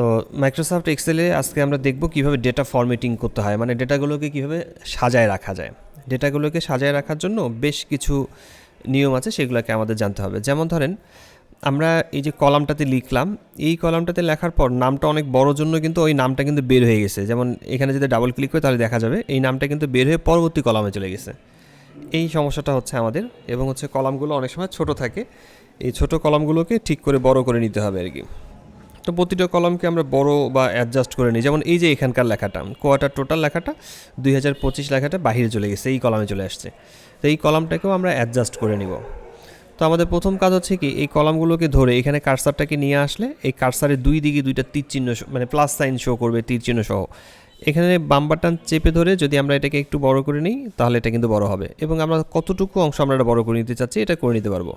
তো মাইক্রোসফট এক্সেলে আজকে আমরা দেখব কীভাবে ডেটা ফরম্যাটিং করতে হয়। মানে ডেটাগুলোকে কীভাবে সাজায় রাখা যায়। ডেটাগুলোকে সাজায় রাখার জন্য বেশ কিছু নিয়ম আছে, সেগুলোকে আমাদের জানতে হবে। যেমন ধরেন, আমরা এই যে কলামটাতে লিখলাম, এই কলামটাতে লেখার পর নামটা অনেক বড় জন্য কিন্তু ওই নামটা কিন্তু বের হয়ে গেছে। যেমন এখানে যদি ডাবল ক্লিক করে তাহলে দেখা যাবে, এই নামটা কিন্তু বের হয়ে পরবর্তী কলামে চলে গেছে। এই সমস্যাটা হচ্ছে আমাদের এবং হচ্ছে কলামগুলো অনেক সময় ছোট থাকে। এই ছোট কলামগুলোকে ঠিক করে বড় করে নিতে হবে আর কি। তো প্রতিটা কলমকে আমরা বড় বা অ্যাডজাস্ট করে নিই। যেমন এই যে এখানকার লেখাটা কোয়াটার টোটাল লেখাটা দুই হাজার পঁচিশ লেখাটা বাহিরে চলে গেছে, এই কলামে চলে আসছে। তো এই কলামটাকেও আমরা অ্যাডজাস্ট করে নিব। তো আমাদের প্রথম কাজ হচ্ছে কি, এই কলামগুলোকে ধরে এখানে কারসারটাকে নিয়ে আসলে এই কারসারের দুই দিকে দুইটা তীর চিহ্ন মানে প্লাস সাইন শো করবে তীর চিহ্ন সহ। এখানে বাম বাটন চেপে ধরে যদি আমরা এটাকে একটু বড় করে নিই, তাহলে এটা কিন্তু বড় হবে। এবং আমরা কতটুকু অংশ আমরা এটা বড় করে নিতে চাচ্ছি, এটা করে নিতে পারব।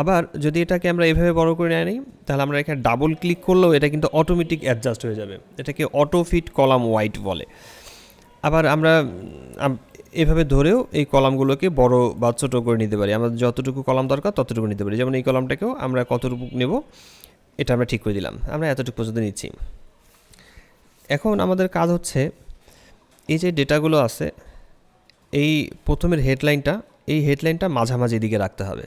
আবার যদি এটাকে আমরা এভাবে বড় করে নিই তাহলে আমরা এখানে ডাবল ক্লিক করলেও এটা কিন্তু অটোমেটিক অ্যাডজাস্ট হয়ে যাবে। এটাকে অটো ফিট কলাম হোয়াইট বলে। আবার আমরা এভাবে ধরেও এই কলামগুলোকে বড় বা ছোটো করে নিতে পারি। আমরা যতটুকু কলাম দরকার ততটুকু নিতে পারি। যেমন এই কলামটাকেও আমরা কতটুকু নেব, এটা আমরা ঠিক করে দিলাম। আমরা এতটুকু পর্যন্ত নিচ্ছি। এখন আমাদের কাজ হচ্ছে, এই যে ডেটাগুলো আছে, এই প্রথমের হেডলাইনটা এই হেডলাইনটা মাঝামাঝি দিকে রাখতে হবে।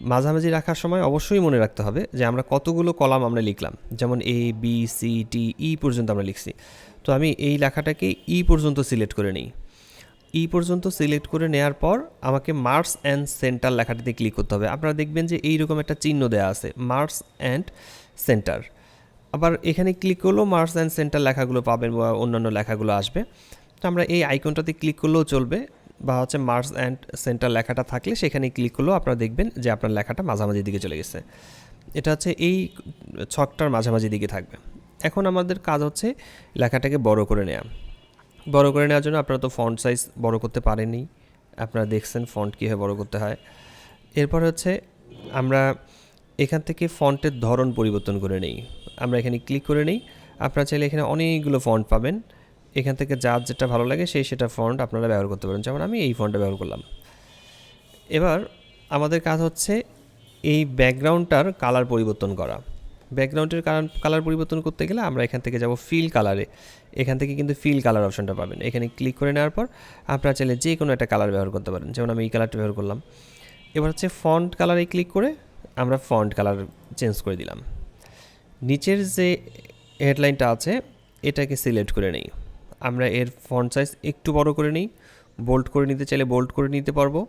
মাঝামাঝি রাখার সময় অবশ্যই মনে রাখতে হবে যে আমরা কতগুলো কলাম আমরা লিখলাম। যেমন এ বি সি টি ই পর্যন্ত আমরা লিখছি। তো আমি এই লেখাটাকে ই পর্যন্ত সিলেক্ট করে নিই। ই পর্যন্ত সিলেক্ট করে নেওয়ার পর আমাকে মার্কস অ্যান্ড সেন্টার লেখাটিতে ক্লিক করতে হবে। আপনারা দেখবেন যে এইরকম একটা চিহ্ন দেওয়া আছে মার্কস অ্যান্ড সেন্টার। আবার এখানে ক্লিক করলেও মার্কস অ্যান্ড সেন্টার লেখাগুলো পাবেন বা অন্যান্য লেখাগুলো আসবে। তো আমরা এই আইকনটাতে ক্লিক করলেও চলবে। বা হচ্ছে মার্স অ্যান্ড সেন্টার লেখাটা থাকলে সেখানে ক্লিক করলেও আপনারা দেখবেন যে আপনার লেখাটা মাঝামাঝি দিকে চলে গেছে। এটা হচ্ছে এই ছকটার মাঝামাঝি দিকে থাকবে। এখন আমাদের কাজ হচ্ছে লেখাটাকে বড় করে নেওয়া বড় করে নেওয়ার জন্য আপনারা তো ফন্ট সাইজ বড় করতে পারেননি। আপনারা দেখছেন ফন্ট কীভাবে বড় করতে হয়। এরপর হচ্ছে আমরা এখান থেকে ফন্টের ধরন পরিবর্তন করে নেই। আমরা এখানে ক্লিক করে নেই। আপনারা চাইলে এখানে অনেকগুলো ফন্ট পাবেন। এখান থেকে যার যেটা ভালো লাগে সেই সেটা ফন্ট আপনারা ব্যবহার করতে পারেন। যেমন আমি এই ফন্টটা ব্যবহার করলাম। এবার আমাদের কাজ হচ্ছে এই ব্যাকগ্রাউন্ডটার কালার পরিবর্তন করা। ব্যাকগ্রাউন্ডের কালার কালার পরিবর্তন করতে গেলে আমরা এখান থেকে যাব ফিল কালারে এখান থেকে কিন্তু ফিল কালার অপশনটা পাবেন। এখানে ক্লিক করে নেওয়ার পর আপনারা চাইলে যে কোনো একটা কালার ব্যবহার করতে পারেন। যেমন আমি এই কালারটা ব্যবহার করলাম। এবার হচ্ছে ফন্ট কালারে ক্লিক করে আমরা ফন্ট কালার চেঞ্জ করে দিলাম। নিচের যে হেডলাইনটা আছে, এটাকে সিলেক্ট করে নেই। আমরা এর ফন্ট সাইজ একটু বড় করে নিই। বোল্ড করে নিতে চাইলে বোল্ড করে নিতে পারব।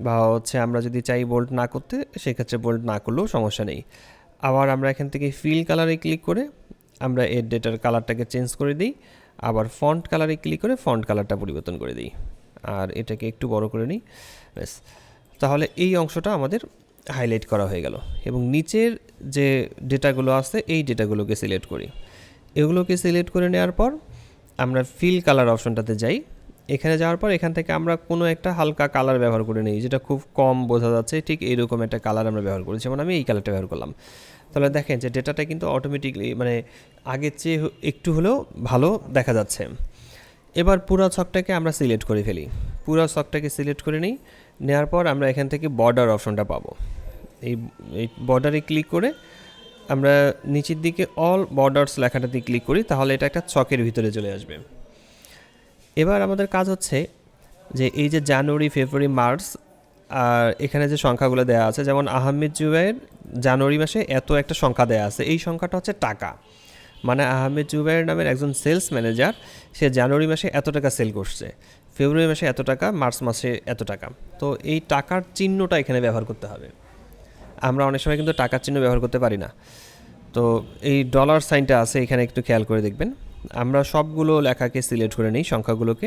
বা হচ্ছে আমরা যদি চাই বোল্ড না করতে, সেক্ষেত্রে বোল্ড না করলেও সমস্যা নেই। আবার আমরা এখান থেকে ফিল কালারে ক্লিক করে আমরা এর ডেটার কালারটাকে চেঞ্জ করে দিই। আবার ফন্ট কালারে ক্লিক করে ফন্ট কালারটা পরিবর্তন করে দিই। আর এটাকে একটু বড় করে নিই। ব্যাস। তাহলে এই অংশটা আমাদের হাইলাইট করা হয়ে গেল। এবং নিচের যে ডেটাগুলো আছে, এই ডেটাগুলোকে সিলেক্ট করি। এগুলোকে সিলেক্ট করে নেওয়ার পর আমরা ফিল কালার অপশনটাতে যাই। এখানে যাওয়ার পর এখান থেকে আমরা কোনো একটা হালকা কালার ব্যবহার করে নিই, যেটা খুব কম বোঝা যাচ্ছে ঠিক এইরকম একটা কালার আমরা ব্যবহার করি। যেমন আমি এই কালারটা ব্যবহার করলাম। তাহলে দেখেন যে ডেটাটা কিন্তু অটোমেটিকলি মানে আগের চেয়ে একটু হলেও ভালো দেখা যাচ্ছে। এবার পুরো ছকটাকে আমরা সিলেক্ট করে ফেলি। পুরো ছকটাকে সিলেক্ট করে নিই নেওয়ার পর আমরা এখান থেকে বর্ডার অপশনটা পাবো। এই এই বর্ডারে ক্লিক করে আমরা নিচের দিকে অল বর্ডার্স লেখাটাতে ক্লিক করি, তাহলে এটা একটা ছকের ভিতরে চলে আসবে। এবার আমাদের কাজ হচ্ছে যে এই যে জানুয়ারি, ফেব্রুয়ারি, মার্চ, আর এখানে যে সংখ্যাগুলো দেওয়া আছে, যেমন আহমেদ জুবাইয়ের জানুয়ারি মাসে এত একটা সংখ্যা দেওয়া আছে। এই সংখ্যাটা হচ্ছে টাকা। মানে আহমেদ জুবাইয়ের নামের একজন সেলস ম্যানেজার সে জানুয়ারি মাসে এত টাকা সেল করছে, ফেব্রুয়ারি মাসে এত টাকা, মার্চ মাসে এত টাকা। তো এই টাকার চিহ্নটা এখানে ব্যবহার করতে হবে। আমরা অনেক সময় কিন্তু টাকার চিহ্ন ব্যবহার করতে পারি না। তো এই ডলার সাইনটা আছে, এখানে একটু খেয়াল করে দেখবেন। আমরা সবগুলো লেখাকে সিলেক্ট করে নিই সংখ্যাগুলোকে।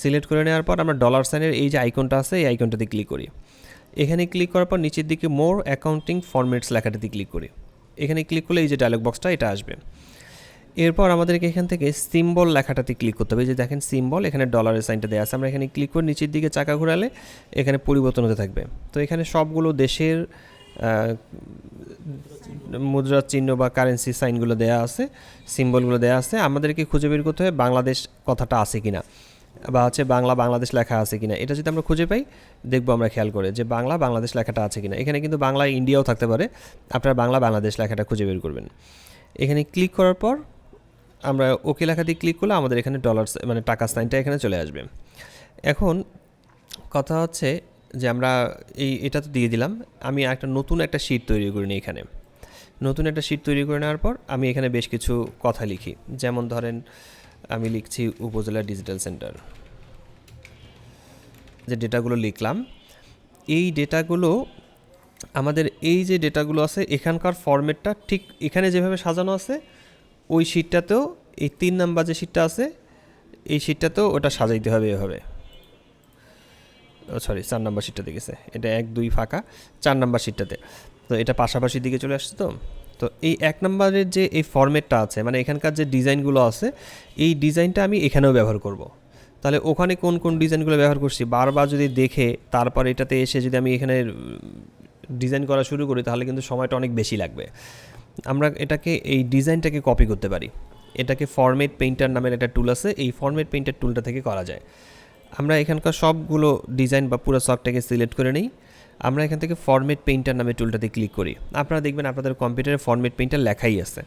সিলেক্ট করে নেওয়ার পর আমরা ডলার সাইনের এই যে আইকনটা আছে, এই আইকনটাতে ক্লিক করি। এখানে ক্লিক করার পর নিচের দিকে মোর অ্যাকাউন্টিং ফরম্যাটস লেখাটাতে ক্লিক করি। এখানে ক্লিক করলে এই যে ডায়লগ বক্সটা এটা আসবে। এরপর আমাদেরকে এখান থেকে সিম্বল লেখাটাতে ক্লিক করতে হবে। যে দেখেন সিম্বল এখানে ডলারের সাইনটা দেওয়া আছে। আমরা এখানে ক্লিক করে নিচের দিকে চাকা ঘোরালে এখানে পরিবর্তন হতে থাকবে। তো এখানে সবগুলো দেশের মুদ্রার চিহ্ন বা কারেন্সি সাইনগুলো দেওয়া আছে সিম্বলগুলো দেওয়া আছে। আমাদেরকে খুঁজে বের করতে হবে বাংলাদেশ কথাটা আছে কি না বা হচ্ছে বাংলা বাংলাদেশ লেখা আছে কিনা। এটা যদি আমরা খুঁজে পাই, দেখব আমরা খেয়াল করে যে বাংলা বাংলাদেশ লেখাটা আছে কিনা। এখানে কিন্তু বাংলা, ইন্ডিয়াও থাকতে পারে। আপনারা বাংলা বাংলাদেশ লেখাটা খুঁজে বের করবেন। এখানে ক্লিক করার পর আমরা ওকে লেখা দিয়ে ক্লিক করলে আমাদের এখানে ডলার মানে টাকা সাইনটা এখানে চলে আসবে। এখন কথা হচ্ছে যে আমরা এই, এটা তো দিয়ে দিলাম। আমি একটা নতুন একটা শিট তৈরি করে নিই এখানে। নতুন একটা শিট তৈরি করে নেওয়ার পর আমি এখানে বেশ কিছু কথা লিখি। যেমন ধরেন, আমি লিখছি উপজেলা ডিজিটাল সেন্টার যে ডেটাগুলো লিখলাম। এই ডেটাগুলো, আমাদের এই যে ডেটাগুলো আছে, এখানকার ফরম্যাটটা ঠিক এখানে যেভাবে সাজানো আছে, ওই শিটটাতেও এই তিন নাম্বার যে শিটটা আছে, এই শিটটাতেও ওটা সাজাইতে হবে এভাবে। সরি, চার নাম্বার শিটটাতে গেছে। এটা এক, দুই ফাঁকা, চার নাম্বার শিটটাতে তো এটা পাশাপাশি দিকে চলে আসছে তো? তো এই এক নম্বরের যে এই ফরম্যাটটা আছে মানে এখানকার যে ডিজাইনগুলো আছে, এই ডিজাইনটা আমি এখানেও ব্যবহার করব। তাহলে ওখানে কোন কোন ডিজাইনগুলো ব্যবহার করছি? বারবার যদি দেখে তারপর এটাতে এসে যদি আমি এখানে ডিজাইন করা শুরু করি, তাহলে কিন্তু সময়টা অনেক বেশি লাগবে। আমরা এটাকে, এই ডিজাইনটাকে কপি করতে পারি। এটাকে ফরম্যাট পেইন্টার নামের একটা টুল আছে, এই ফর্মেট পেইন্টার টুলটা থেকে করা যায়। আমরা এখানকার সবগুলো ডিজাইন বা পুরো শখটাকে সিলেক্ট করে নিই। আমরা এখান থেকে ফরম্যাট পেইন্টার নামে টুলটাতে ক্লিক করি। আপনারা দেখবেন আপনাদের কম্পিউটারে ফরম্যাট পেইন্টার লেখাই আছে।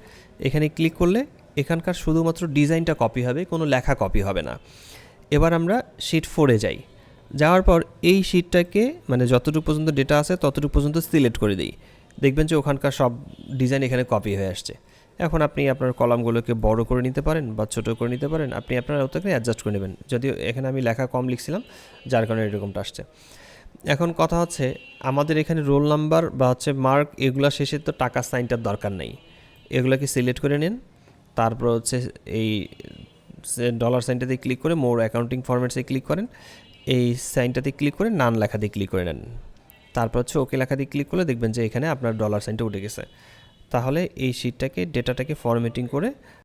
এখানে ক্লিক করলে এখানকার শুধুমাত্র ডিজাইনটা কপি হবে, কোনো লেখা কপি হবে না। এবার আমরা শিট ফোরে যাই। যাওয়ার পর এই শিটটাকে মানে যতটুকু পর্যন্ত ডেটা আছে, ততটুকু পর্যন্ত সিলেক্ট করে দিই। দেখবেন যে ওখানকার সব ডিজাইন এখানে কপি হয়ে আসছে। এখন আপনি আপনার কলামগুলোকে বড় করে নিতে পারেন বা ছোটো করে নিতে পারেন, আপনি আপনার ওটাকে অ্যাডজাস্ট করে নেবেন। যদিও এখানে আমি লেখা কম লিখছিলাম, যার কারণে এরকমটা আসছে। এখন কথা হচ্ছে, আমাদের এখানে রোল নাম্বার বা হচ্ছে মার্ক এগুলা শেষে তো টাকা সাইনটার দরকার নেই। এগুলোকে সিলেক্ট করে নিন, তারপর হচ্ছে এই ডলার সাইনটাতে ক্লিক করে মোর অ্যাকাউন্টিং ফরম্যাটসে ক্লিক করেন, এই সাইনটাতে ক্লিক করে নান লেখা দিয়ে ক্লিক করে নেন। তারপর হচ্ছে ওকে লেখা দিয়ে ক্লিক করলে দেখবেন যে এখানে আপনার ডলার সাইনটা উঠে গেছে। তাহলে এই শিটটাকে ডেটাটাকে ফরম্যাটিং করে